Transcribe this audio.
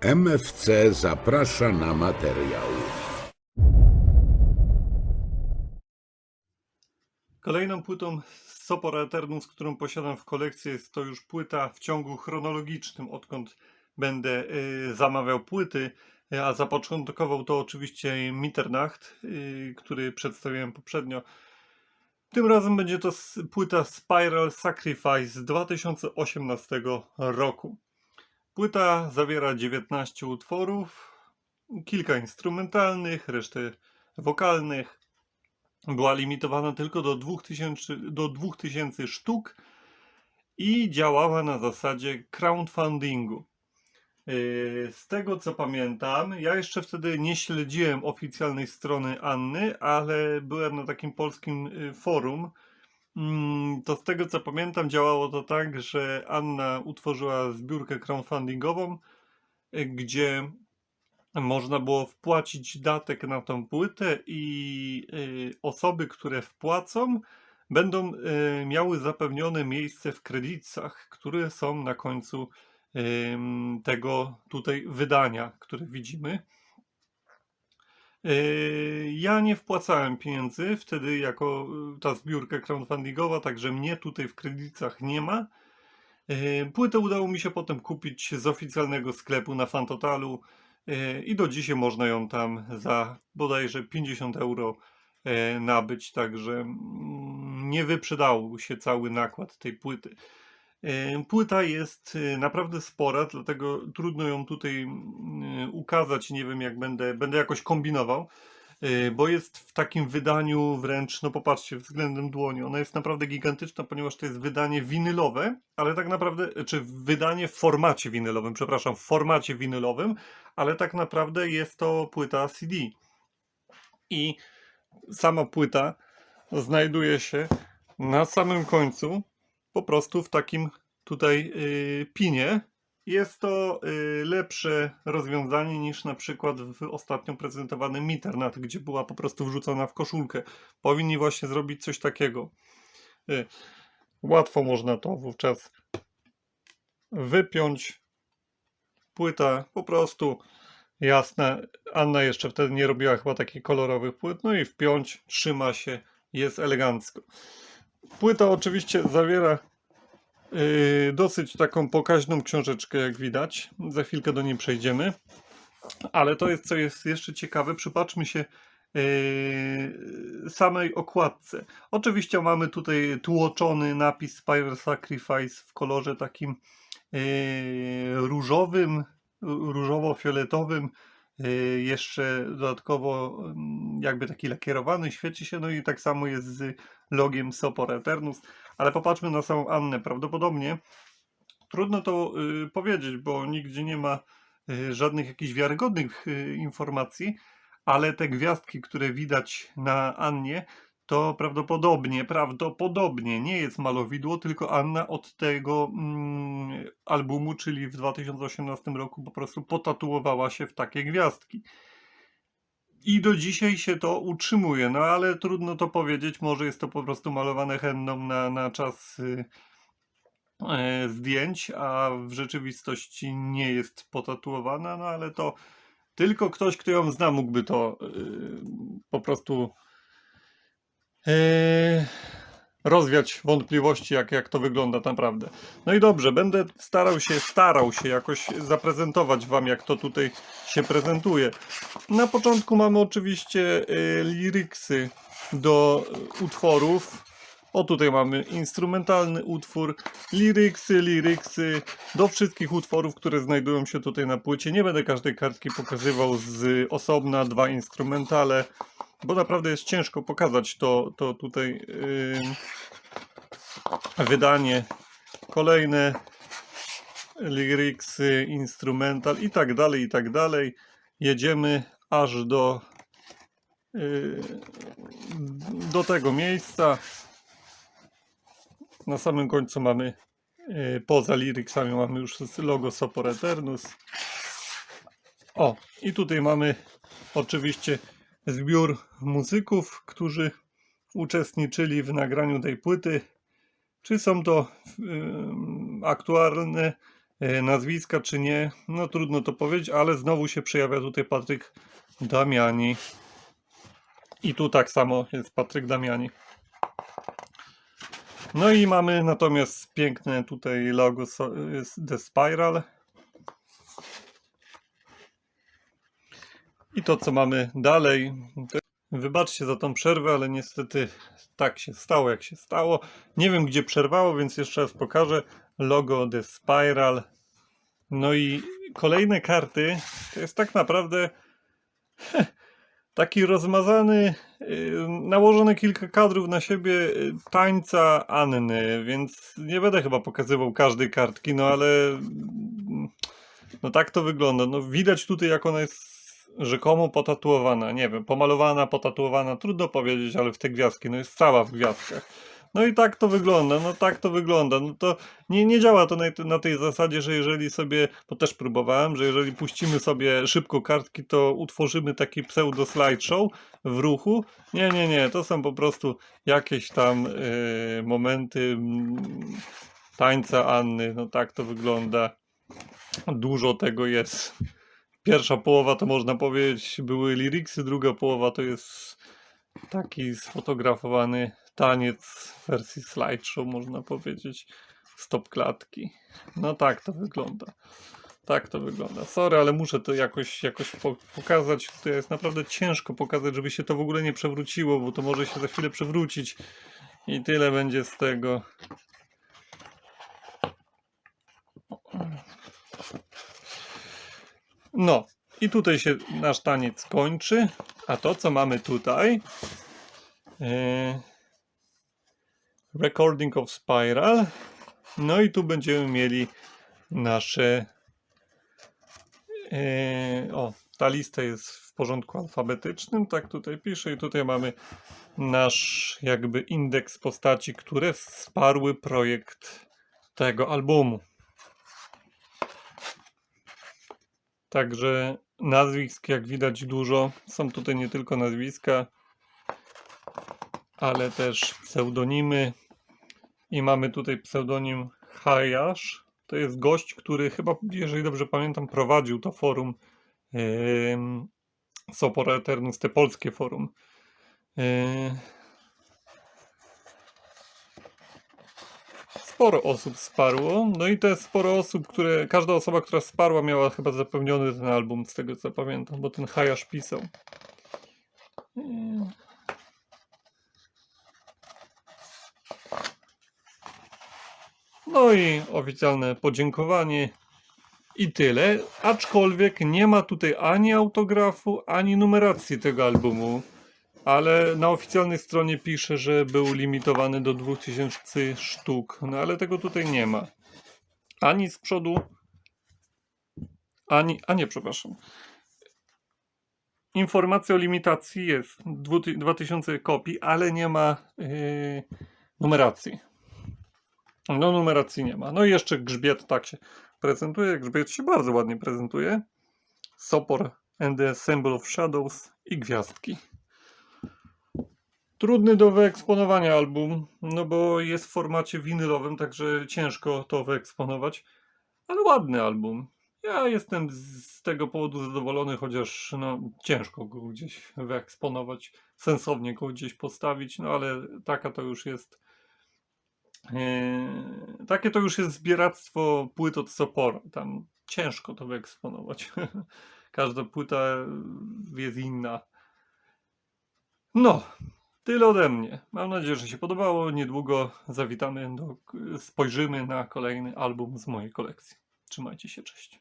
MFC zaprasza na materiał. Kolejną płytą z Sopora Eternus, którą posiadam w kolekcji, jest to już płyta w ciągu chronologicznym, odkąd będę y, zamawiał płyty, y, a zapoczątkował to oczywiście Mitternacht, y, który przedstawiłem poprzednio. Tym razem będzie to płyta Spiral Sacrifice z 2018 roku. Płyta zawiera 19 utworów, kilka instrumentalnych, resztę wokalnych była limitowana tylko do 2000, do 2000 sztuk i działała na zasadzie crowdfundingu. Yy, Z tego co pamiętam, ja jeszcze wtedy nie śledziłem oficjalnej strony Anny, ale byłem na takim polskim y, forum. Mm, To z tego co pamiętam, działało to tak, że Anna utworzyła zbiórkę crowdfundingową, y, gdzie można było wpłacić datek na tą płytę i y, osoby, które wpłacą, będą y, miały zapewnione miejsce w kredytach, które są na końcu tego tutaj wydania, które widzimy. Y, Ja nie wpłacałem pieniędzy wtedy jako y, ta zbiórka crowdfundingowa, także mnie tutaj w kredytach nie ma. Y, Płytę udało mi się potem kupić z oficjalnego sklepu na Fantotalu i do dzisiaj można ją tam za bodajże 50 euro e, nabyć, także mm, nie wyprzedał się cały nakład tej płyty. Płyta jest e, naprawdę spora, dlatego trudno ją tutaj mm, ukazać. Nie wiem, jak będę, będę jakoś kombinował, e, bo jest w takim wydaniu wręcz, no popatrzcie, względem dłoni. Ona jest naprawdę gigantyczna, ponieważ to jest wydanie winylowe, ale tak naprawdę, czy wydanie w formacie winylowym, przepraszam, w formacie winylowym, ale tak naprawdę jest to płyta CD. I sama płyta znajduje się na samym końcu, po prostu w takim tutaj y, pinie. Jest to y, lepsze rozwiązanie niż na przykład w ostatnio prezentowanym Mitternat, gdzie była po prostu wrzucona w koszulkę. Powinni właśnie zrobić coś takiego. Y, Łatwo można to wówczas wypiąć. Płyta po prostu jasna. Anna jeszcze wtedy nie robiła chyba takich kolorowych płyt. No i wpiąć, trzyma się, jest elegancko. Płyta oczywiście zawiera yy, dosyć taką pokaźną książeczkę, jak widać. Za chwilkę do niej przejdziemy. Ale to jest, co jest jeszcze ciekawe, przypatrzmy się yy, samej okładce. Oczywiście mamy tutaj tłoczony napis Spiral Sacrifice w kolorze takim yy, różowym, różowo-fioletowym. Yy, jeszcze dodatkowo mm, jakby taki lakierowany, świeci się, no i tak samo jest z logiem Sopor Eternus. Ale popatrzmy na samą Annę. Prawdopodobnie trudno to y, powiedzieć, bo nigdzie nie ma y, żadnych jakichś wiarygodnych y, informacji, ale te gwiazdki, które widać na Annie, to prawdopodobnie, prawdopodobnie nie jest malowidło, tylko Anna od tego mm, albumu, czyli w 2018 roku po prostu potatuowała się w takie gwiazdki. I do dzisiaj się to utrzymuje, no ale trudno to powiedzieć, może jest to po prostu malowane henną na, na czas y, e, zdjęć, a w rzeczywistości nie jest potatuowana, no ale to tylko ktoś, kto ją zna, mógłby to y, po prostu rozwiać wątpliwości, jak, jak to wygląda naprawdę. No i dobrze, będę starał się, starał się jakoś zaprezentować Wam, jak to tutaj się prezentuje. Na początku mamy oczywiście y, liryksy do utworów. O tutaj mamy instrumentalny utwór, liryksy, liryksy do wszystkich utworów, które znajdują się tutaj na płycie. Nie będę każdej kartki pokazywał z osobna, dwa instrumentale, bo naprawdę jest ciężko pokazać to, to tutaj yy, wydanie. Kolejne liryksy, instrumental i tak dalej, i tak dalej. Jedziemy aż do yy, do tego miejsca. Na samym końcu mamy yy, poza liryksami mamy już logo Sopor Eternus. O, i tutaj mamy oczywiście zbiór muzyków, którzy uczestniczyli w nagraniu tej płyty. Czy są to aktualne e, nazwiska, czy nie. No trudno to powiedzieć, ale znowu się przejawia tutaj Patryk Damiani. I tu tak samo jest Patryk Damiani. No i mamy natomiast piękne tutaj logo jest The Spiral. I to, co mamy dalej. Wybaczcie za tą przerwę, ale niestety tak się stało, jak się stało. Nie wiem, gdzie przerwało, więc jeszcze raz pokażę. Logo The Spiral. No i kolejne karty to jest tak naprawdę taki rozmazany, yy, nałożone kilka kadrów na siebie yy, tańca Anny, więc nie będę chyba pokazywał każdej kartki, no ale mm, no tak to wygląda. No widać tutaj, jak ona jest rzekomo potatuowana, nie wiem, pomalowana, potatuowana, trudno powiedzieć, ale w te gwiazdki, no jest cała w gwiazdkach. No i tak to wygląda, no tak to wygląda. No to nie, nie działa to na, na tej zasadzie, że jeżeli sobie, bo też próbowałem, że jeżeli puścimy sobie szybko kartki, to utworzymy taki pseudo slideshow w ruchu. Nie, nie, nie, to są po prostu jakieś tam e, momenty mm, tańca Anny, no tak to wygląda. Dużo tego jest. Pierwsza połowa to można powiedzieć były liryksy, druga połowa to jest taki sfotografowany taniec w wersji slideshow, można powiedzieć. Stop klatki. No tak to wygląda. Tak to wygląda. Sorry, ale muszę to jakoś, jakoś po- pokazać. To jest naprawdę ciężko pokazać, żeby się to w ogóle nie przewróciło, bo to może się za chwilę przewrócić i tyle będzie z tego. No, i tutaj się nasz taniec kończy. A to, co mamy tutaj. e, recording of Spiral. No i tu będziemy mieli nasze. e, o, ta lista jest w porządku alfabetycznym, tak tutaj pisze. I tutaj mamy nasz jakby indeks postaci, które wsparły projekt tego albumu. Także nazwisk, jak widać, dużo. Są tutaj nie tylko nazwiska, ale też pseudonimy. I mamy tutaj pseudonim Hayash. To jest gość, który chyba, jeżeli dobrze pamiętam, prowadził to forum yy, Sopora Eternus, te polskie forum. Yy, sporo osób sparło. No i to jest sporo osób, które. Każda osoba, która sparła, miała chyba zapewniony ten album, z tego co pamiętam, bo ten Hayash pisał. No i oficjalne podziękowanie. I tyle. Aczkolwiek nie ma tutaj ani autografu, ani numeracji tego albumu. Ale na oficjalnej stronie pisze, że był limitowany do 2000 sztuk. No ale tego tutaj nie ma. Ani z przodu, ani. A nie, przepraszam. Informacja o limitacji jest 2000 kopii, ale nie ma yy, numeracji. No, numeracji nie ma. No i jeszcze grzbiet tak się prezentuje. Grzbiet się bardzo ładnie prezentuje. Sopor and the Symbol of Shadows i gwiazdki. Trudny do wyeksponowania album, no bo jest w formacie winylowym, także ciężko to wyeksponować, ale ładny album. Ja jestem z tego powodu zadowolony, chociaż no, ciężko go gdzieś wyeksponować, sensownie go gdzieś postawić, no ale taka to już jest. Yy, takie to już jest zbieractwo płyt od Sopora. Tam ciężko to wyeksponować. Każda płyta jest inna. No, tyle ode mnie. Mam nadzieję, że się podobało. Niedługo zawitamy, do, spojrzymy na kolejny album z mojej kolekcji. Trzymajcie się, cześć.